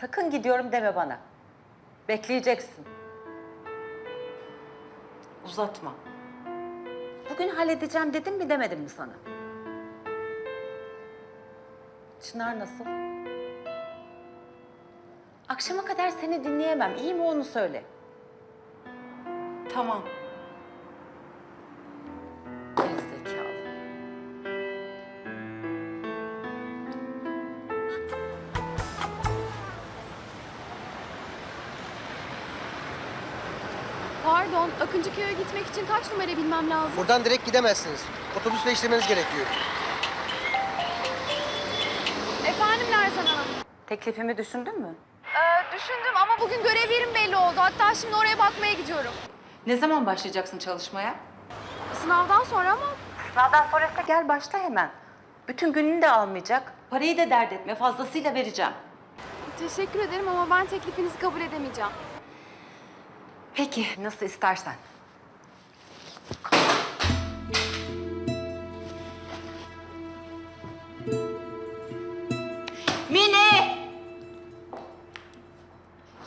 Sakın gidiyorum deme bana. Bekleyeceksin. Uzatma. Bugün halledeceğim dedim mi demedim mi sana? Çınar nasıl? Akşama kadar seni dinleyemem. İyi mi onu söyle. Tamam. Pardon, Akıncıköy'e gitmek için kaç numara bilmem lazım? Buradan direkt gidemezsiniz. Otobüsle işlemeniz gerekiyor. Efendim Lerzan Hanım. Teklifimi düşündün mü? Ee, düşündüm ama bugün görev yerim belli oldu. Hatta şimdi oraya bakmaya gidiyorum. Ne zaman başlayacaksın çalışmaya? Sınavdan sonra ama Sınavdan sonrasında gel başla hemen. Bütün gününü de almayacak. Parayı da dert etme. Fazlasıyla vereceğim. teşekkür ederim ama ben teklifinizi kabul edemeyeceğim. Peki. Nasıl istersen. Mine!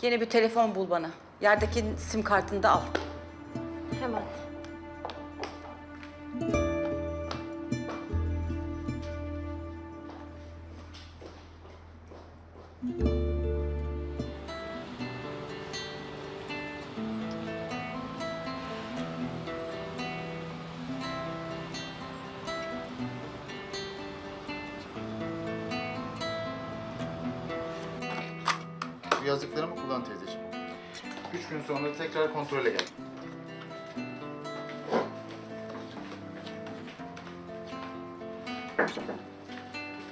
Yeni bir telefon bul bana. Yerdeki sim kartını da al. Hemen. Yazdıklarımı kullan teyzeciğim. Üç gün sonra tekrar kontrole gel.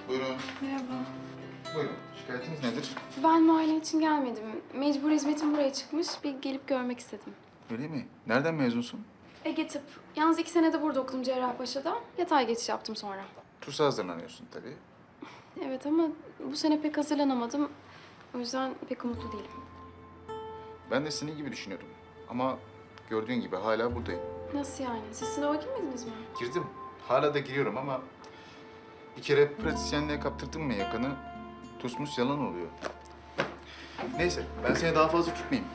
Buyurun. Merhaba. Buyurun. Şikayetiniz nedir? Ben muayene için gelmedim. Mecbur hizmetim buraya çıkmış. Bir gelip görmek istedim. Öyle mi? Nereden mezunsun? Ege tıp. Yalnız iki senede burada okudum Cerrahpaşa'da. Yatay geçiş yaptım sonra. TUS'a hazırlanıyorsun tabii. Evet ama bu sene pek hazırlanamadım. O yüzden pek umutlu değilim. Ben de senin gibi düşünüyordum. Ama gördüğün gibi hala buradayım. Nasıl yani? Siz sınava girmediniz mi? Girdim. Hala da giriyorum ama bir kere pratisyenliğe kaptırdım mı yakanı tusmus yalan oluyor. Neyse ben seni daha fazla tutmayayım.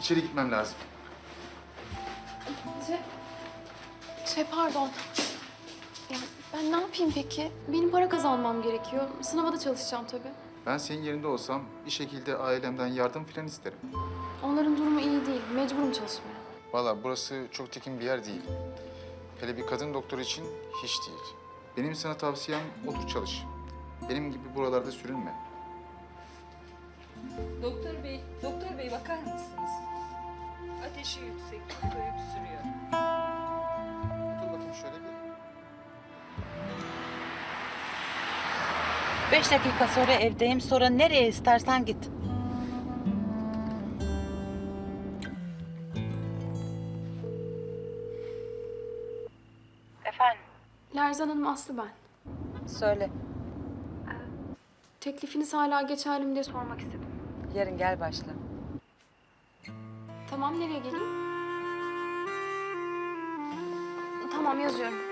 İçeri gitmem lazım. Şey, şey pardon. Ya ben ne yapayım peki? Benim para kazanmam gerekiyor. Sınava da çalışacağım tabii. Ben senin yerinde olsam bir şekilde ailemden yardım falan isterim. Onların durumu iyi değil. Mecburum çalışmaya. Valla burası çok tekin bir yer değil. Hele bir kadın doktor için hiç değil. Benim sana tavsiyem otur çalış. Benim gibi buralarda sürünme. Doktor bey, doktor bey bakar mısınız? Ateşi yüksek, Beş dakika sonra evdeyim. Sonra nereye istersen git. Efendim? Lerzan Hanım Aslı ben. Söyle. Teklifiniz hala geçerli mi diye sormak istedim. Yarın gel başla. Tamam nereye geleyim? Tamam yazıyorum.